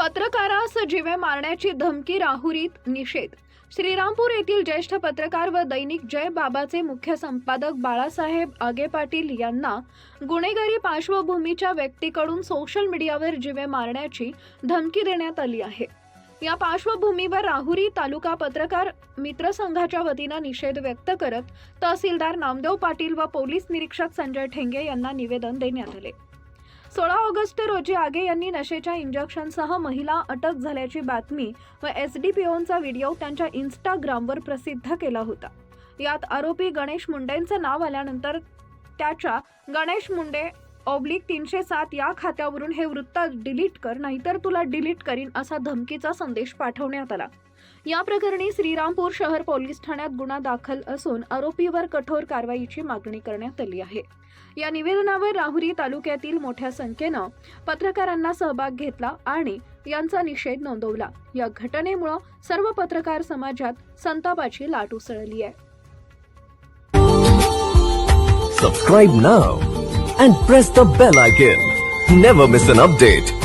पत्रकारास जीवे मारण्याची धमकी राहुरीत निषेध. श्रीरामपूर येथील ज्येष्ठ पत्रकार व दैनिक जय बाबाचे मुख्य संपादक बाळासाहेब आगे पाटील यांना गुन्हेगारी पार्श्वभूमीच्या व्यक्तीकडून सोशल मीडियावर जीवे मारण्याची धमकी देण्यात आली आहे. या पार्श्वभूमीवर राहुरी तालुका पत्रकार मित्र संघाच्या वतीनं निषेध व्यक्त करत तहसीलदार नामदेव पाटील व पोलीस निरीक्षक संजय ठेंगे यांना निवेदन देण्यात आले. सोळा ऑगस्ट रोजी आगे यांनी नशेच्या इंजेक्शनसह महिला अटक झाल्याची बातमी व एस डी पी ओनचा व्हिडिओ त्यांच्या इन्स्टाग्रामवर प्रसिद्ध केला होता. यात आरोपी गणेश मुंडेंचं नाव आल्यानंतर त्याच्या गणेश मुंडे ऑब्लिक तीनशे सात या खात्यावरून हे वृत्त डिलीट कर नाहीतर तुला डिलीट करीन असा धमकीचा संदेश पाठवण्यात आला. या प्रकरणी श्रीरामपूर शहर पोलीस ठाण्यात गुन्हा दाखल असून आरोपीवर कठोर कारवाईची मागणी करण्यात आली आहे या निवेदनावर राहुरी तालुक्यातील मोठ्या संख्येनं पत्रकारांना सहभाग घेतला आणि यांचा निषेध नोंदवला या घटनेमुळं सर्व पत्रकार समाजात संतापाची लाट उसळली आहे Subscribe now and press the bell icon. Never miss an update.